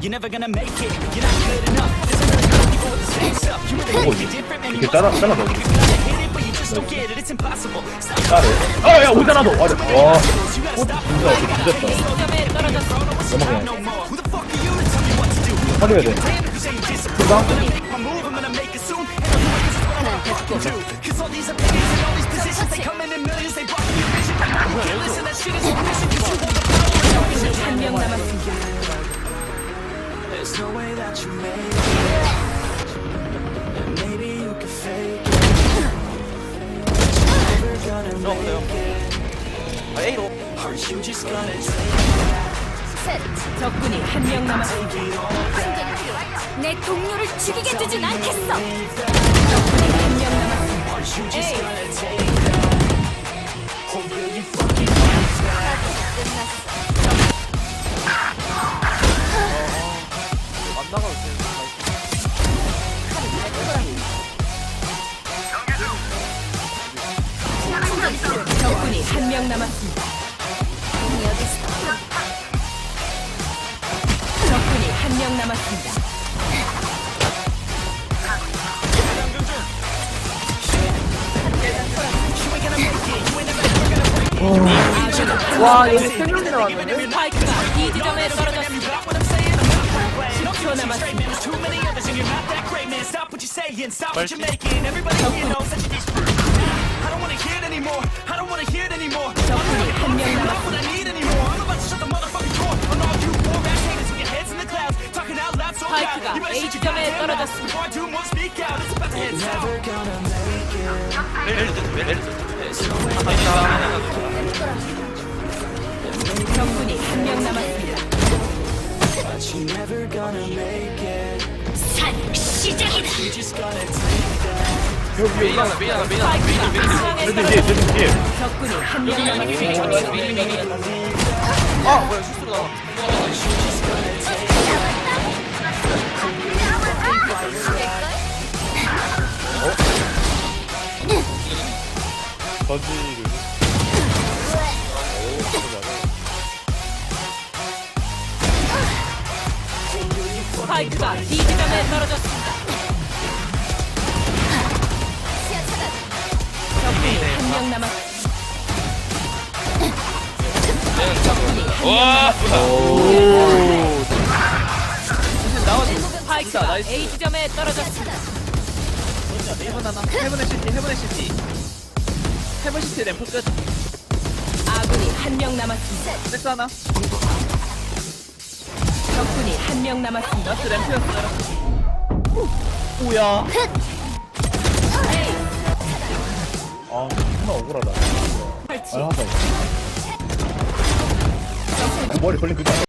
You're never gonna make it. You're not good enough. There's a million people with the same stuff. You really 어, think you're different, man. 이렇게 You 잘라 must 잘라 be. 넣어. You gotta hit it, but you just don't get it. It's impossible. Stop 따로. 아야 오잖아 너. 맞아. 와. You gotta 어 stop. 진짜 이거 진짜다. 점에 떨어졌어. 넘어가. No more. Who the fuck are you to tell me what to do? 살려야 돼. You say disapprove. I'm gonna make my move. I'm gonna make it soon. And I'll do it 'cause it's what I wanna do. 'Cause all these opinions and all these positions, they come in in millions. They block your vision. You can't listen. That shit is a mission. 'Cause you want the power. 한명 남았습니다. There's no way that you made it. And maybe you can fake it. Never gonna make it. Are you just gonna take 적군이 한 명 남았습니다. 내 동료를 죽이게 두진 않겠어. 적군이 한 명 남았습니다. 명 남았습니다. 적군이 한 명 남았습니다. 와 여기 세 명이나 왔는데? 스파이크가 B 지점에 떨어졌습니다. 10초 남았습니다. Too many others and you're not that great, man. Stop what you're saying, stop what you're making. Everybody here knows that you just I don't wanna hear it anymore. I don't wanna hear it anymore. 적군이 한명 Not 남았습니다. what I need anymore. I'm about to shut the motherfucking door on all you poor ass haters with your heads in the clouds, talking out loud so loud. 스파이크가 You better A shut your 지점에 goddamn mouth 떨어졌습니다. before I do more speak out. It's about to head south. 적군이 한 명 남았습니다. But you're never gonna make it. 산 시작이다. You just gotta take 스파이크가 중앙에 저기 뒤에 떨어졌습니다. 저기 뒤에. 적군이 한명 남았습니다. 저지를. 스파이크가 B 지점에 떨어졌습니다. 명 남았습니다. 스파이크가 A 지점에 떨어졌습니다. 해븐 하나 해븐의 시티 해븐의 시티 해븐 시티 램프 끝 아군이 한 명 남았습니다. 섹스 하나 적군이 한 명 남았습니다. 라스트 램프였어요 오야 아 정말 억울하다. 아 하다. 그 머리 걸린 아니야.